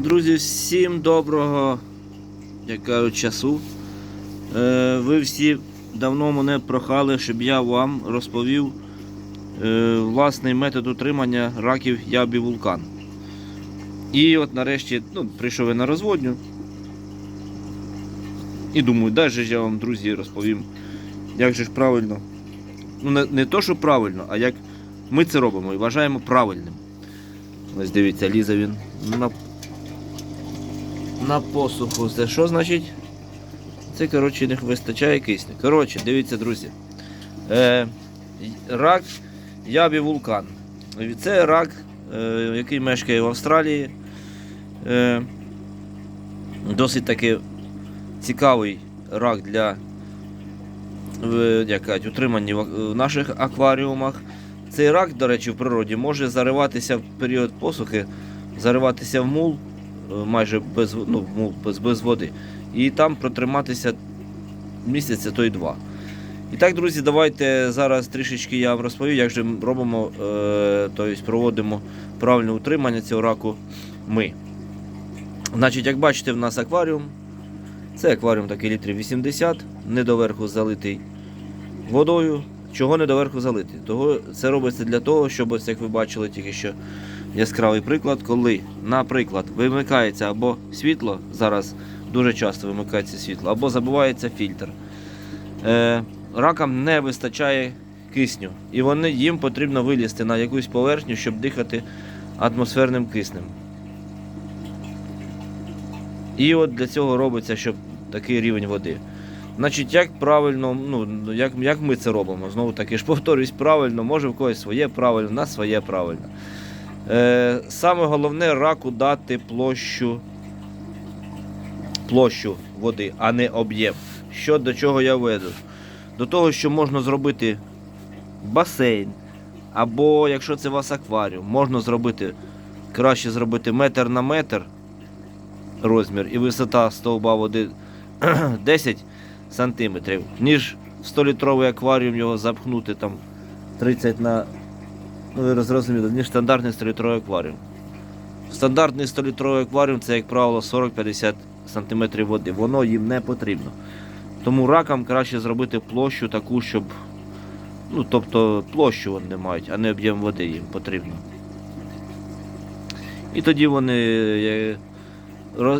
Друзі, всім доброго як кажуть, часу. Е, ви всі давно мене прохали, щоб я вам розповів е, власний метод утримання раків ябі вулкан. І от нарешті ну, прийшов я на розводню. І думаю, дай же я вам, друзі, розповім, як же ж правильно. Ну, не, не то, що правильно, а як ми це робимо і вважаємо правильним. Ось дивіться, лізе він на, на посуху. Це що значить? Це, коротше, не вистачає кисню. Коротше, дивіться, друзі. Е, рак ябі вулкан. Це рак, е, який мешкає в Австралії. Е, досить таки цікавий рак для як кажуть, утримання в наших акваріумах. Цей рак, до речі, в природі може зариватися в період посухи, зариватися в мул майже без, ну, без, води. І там протриматися місяця, то й два. І так, друзі, давайте зараз трішечки я вам розповім, як же робимо, е, тобто проводимо правильне утримання цього раку ми. Значить, як бачите, в нас акваріум. Це акваріум такий літрів 80, не доверху залитий водою. Чого не доверху залити? Того це робиться для того, щоб, ось як ви бачили тільки що яскравий приклад, коли, наприклад, вимикається або світло, зараз дуже часто вимикається світло, або забувається фільтр. Е, ракам не вистачає кисню, і вони, їм потрібно вилізти на якусь поверхню, щоб дихати атмосферним киснем. І от для цього робиться, щоб такий рівень води. Значить, як правильно, ну, як, як ми це робимо? Знову таки ж повторюсь, правильно, може в когось своє правильно, в нас своє правильно. Е, саме головне раку дати площу, площу води, а не об'єм. Що до чого я веду? До того, що можна зробити басейн, або якщо це у вас акваріум, можна зробити краще зробити метр на метр розмір і висота стовба води 10 сантиметрів, ніж в 100-літровий акваріум його запхнути там 30 на. Ну, ви зрозуміли, ніж стандартний 100-літровий акваріум. Стандартний 100-літровий акваріум це, як правило, 40-50 см води. Воно їм не потрібно. Тому ракам краще зробити площу таку, щоб. Ну, тобто площу вони мають, а не об'єм води їм потрібно. І тоді вони, е,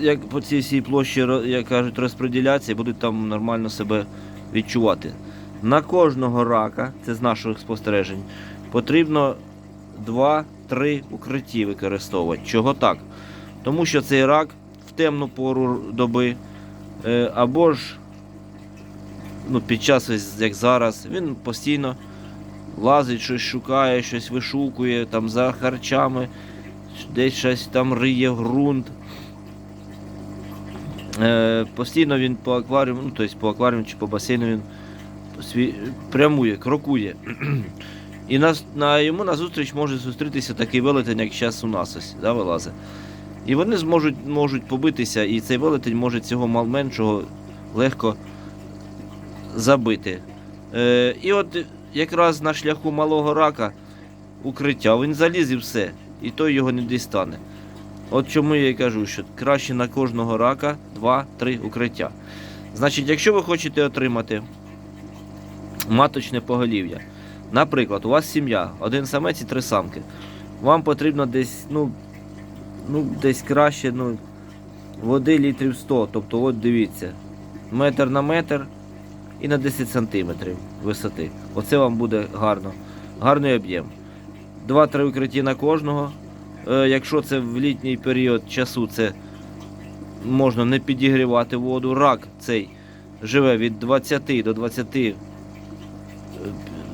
як по цій всій площі, як кажуть, розподілятися і будуть там нормально себе відчувати. На кожного рака, це з наших спостережень, потрібно 2-3 укритті використовувати. Чого так? Тому що цей рак в темну пору доби е, або ж ну, під час, як зараз, він постійно лазить, щось шукає, щось вишукує там за харчами, десь щось там риє ґрунт. Е, постійно він по акваріуму, ну, тобто по акваріуму чи по басейну він прямує, крокує. І на, на, йому назустріч може зустрітися такий велетень, як зараз у нас ось, да, вилазить. І вони зможуть можуть побитися, і цей велетень може цього мал меншого легко забити. Е, і от якраз на шляху малого рака укриття, він заліз і все, і той його не дістане. От чому я і кажу, що краще на кожного рака 2-3 укриття. Значить, якщо ви хочете отримати маточне поголів'я, наприклад, у вас сім'я, один самець і три самки, вам потрібно десь, ну, ну десь краще, ну, води літрів 100. Тобто, от дивіться, метр на метр і на 10 сантиметрів висоти. Оце вам буде гарно. Гарний об'єм. 2-3 укриття на кожного. Е, Якщо це в літній період часу, це можна не підігрівати воду. Рак цей живе від 20 до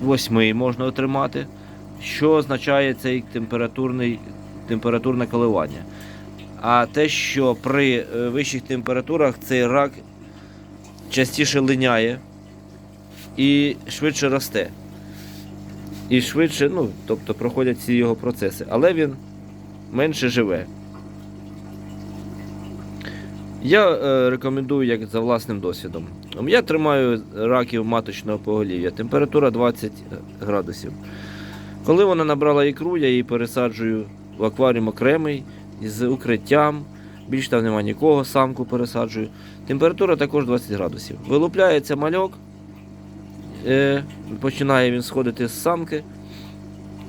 28 можна отримати, що означає цей температурний, температурне коливання. А те, що при е, вищих температурах цей рак частіше линяє і швидше росте. І швидше, ну, тобто проходять всі його процеси. Але він менше живе. Я е, рекомендую як за власним досвідом. Я тримаю раків маточного поголів'я, температура 20 градусів. Коли вона набрала ікру, я її пересаджую в акваріум окремий з укриттям. Більш там немає нікого, самку пересаджую. Температура також 20 градусів. Вилупляється мальок, е, починає він сходити з самки.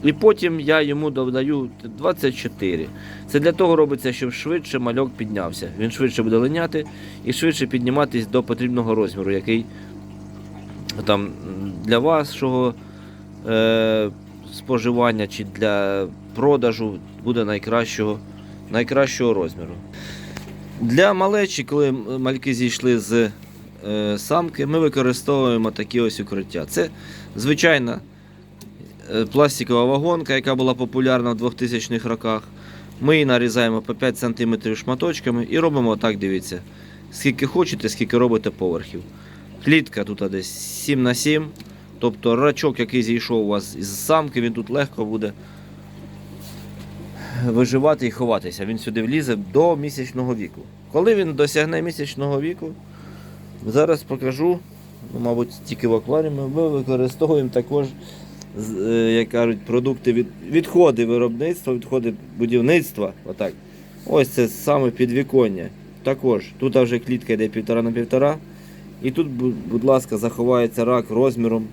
І потім я йому додаю 24. Це для того робиться, щоб швидше мальок піднявся. Він швидше буде линяти і швидше підніматись до потрібного розміру, який там для вашого е, споживання чи для продажу буде найкращого, найкращого розміру. Для малечі, коли мальки зійшли з е, самки, ми використовуємо такі ось укриття. Це звичайна пластикова вагонка, яка була популярна в 2000-х роках. Ми її нарізаємо по 5 см шматочками і робимо отак, дивіться. Скільки хочете, скільки робите поверхів. Клітка тут десь 7 на 7 Тобто рачок, який зійшов у вас із самки, він тут легко буде виживати і ховатися. Він сюди влізе до місячного віку. Коли він досягне місячного віку, зараз покажу, ну, мабуть, тільки в акваріумі, ми використовуємо також, е, як кажуть, продукти від, відходи виробництва, відходи будівництва. Отак. Ось це саме підвіконня. Також тут вже клітка йде півтора на півтора. І тут, будь ласка, заховається рак розміром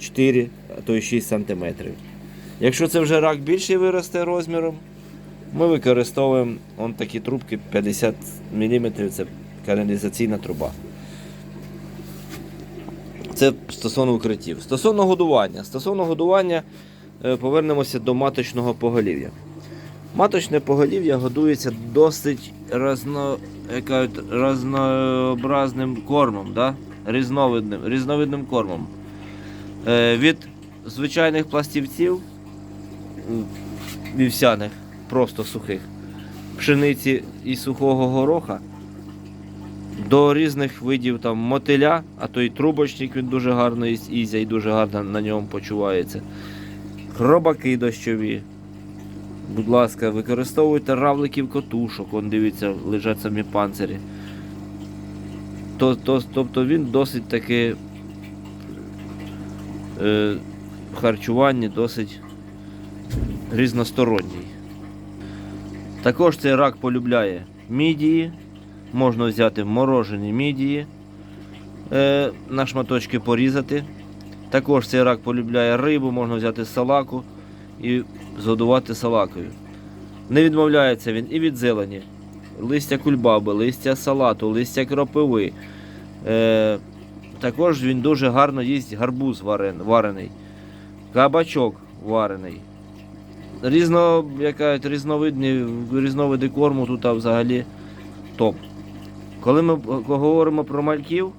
4, а то й 6 см. Якщо це вже рак більший виросте розміром, ми використовуємо он такі трубки 50 мм, це каналізаційна труба. Це стосовно укриттів. Стосовно годування. Стосовно годування е, повернемося до маточного поголів'я. Маточне поголів'я годується досить разно, як кажуть, разнообразним кормом, да? різновидним, різновидним кормом. Е, від звичайних пластівців вівсяних, просто сухих, пшениці і сухого гороха, до різних видів там, мотиля, а то й трубочник він дуже гарно ізя і дуже гарно на ньому почувається. Хробаки дощові. Будь ласка, використовуйте равликів котушок, он дивіться, лежать самі панцирі. То, то, тобто він досить таки е, в харчуванні досить різносторонній. Також цей рак полюбляє мідії. Можна взяти морожені мідії, е, на шматочки порізати. Також цей рак полюбляє рибу, можна взяти салаку і згодувати салакою. Не відмовляється він і від зелені. Листя кульбаби, листя салату, листя кропиви. Е, також він дуже гарно їсть гарбуз варен, варений, кабачок варений. Різно, яка, різновидні, різновиди корму тут а, взагалі топ. Коли ми говоримо про мальків,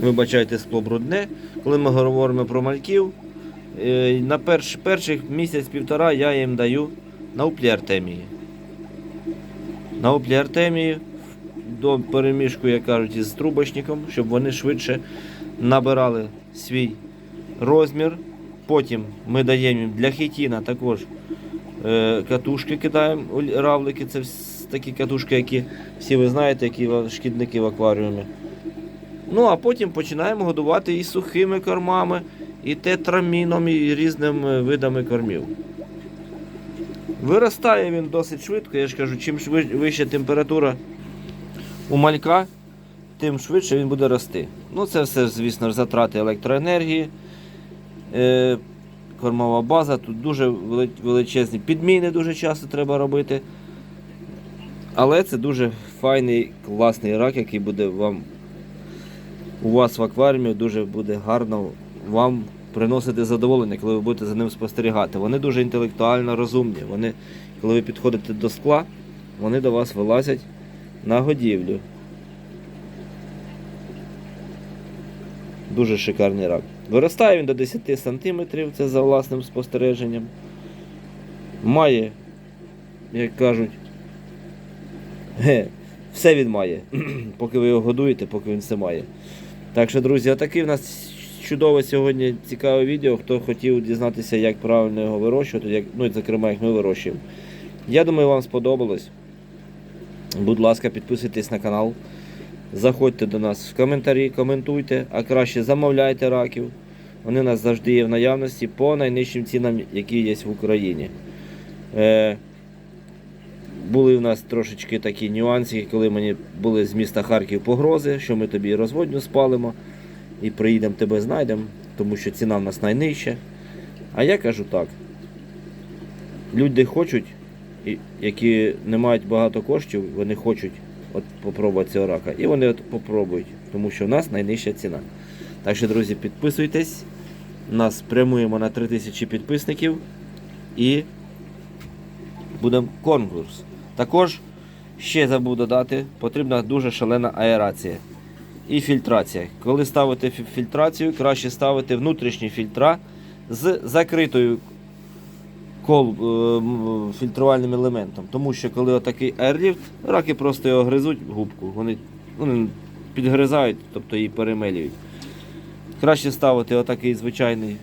вибачайте, скло брудне, коли ми говоримо про мальків, Е, На перш, перших місяць-півтора я їм даю на уплі Артемії. На уплі Артемії до переміжку, як кажуть, із трубочником, щоб вони швидше набирали свій розмір. Потім ми даємо їм для хітіна також е, катушки кидаємо, равлики. Це такі катушки, які всі ви знаєте, які шкідники в акваріумі. Ну, а потім починаємо годувати і сухими кормами, і тетраміном, і різними видами кормів. Виростає він досить швидко, я ж кажу, чим вища температура у малька, тим швидше він буде рости. Ну, це все, звісно, затрати електроенергії, е, кормова база, тут дуже величезні підміни дуже часто треба робити. Але це дуже файний, класний рак, який буде вам у вас в акваріумі дуже буде гарно вам приносити задоволення, коли ви будете за ним спостерігати. Вони дуже інтелектуально розумні. Вони, коли ви підходите до скла, вони до вас вилазять на годівлю. Дуже шикарний рак. Виростає він до 10 см, це за власним спостереженням. Має, як кажуть, все він має. поки ви його годуєте, поки він все має. Так що, друзі, отаке в нас чудове сьогодні цікаве відео. Хто хотів дізнатися, як правильно його вирощувати, як, ну і зокрема, як ми вирощуємо. Я думаю, вам сподобалось. Будь ласка, підписуйтесь на канал. Заходьте до нас в коментарі, коментуйте, а краще замовляйте раків. Вони у нас завжди є в наявності по найнижчим цінам, які є в Україні. Е, були в нас трошечки такі нюанси, коли мені були з міста Харків погрози, що ми тобі розводню спалимо і приїдемо тебе знайдемо, тому що ціна в нас найнижча. А я кажу так. Люди хочуть, які не мають багато коштів, вони хочуть от попробувати цього рака. І вони от попробують, тому що в нас найнижча ціна. Так що, друзі, підписуйтесь. Нас прямуємо на 3000 підписників і будемо конкурс. Також ще забув додати, потрібна дуже шалена аерація і фільтрація. Коли ставите фільтрацію, краще ставити внутрішні фільтра з закритою кол, е, фільтрувальним елементом. Тому що коли отакий airlift, раки просто його гризуть губку. Вони, вони підгризають, тобто її перемелюють. Краще ставити отакий звичайний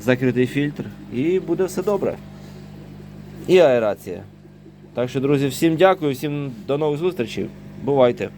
закритий фільтр і буде все добре. І аерація. Так що, друзі, всім дякую, всім до нових зустрічей. Бувайте!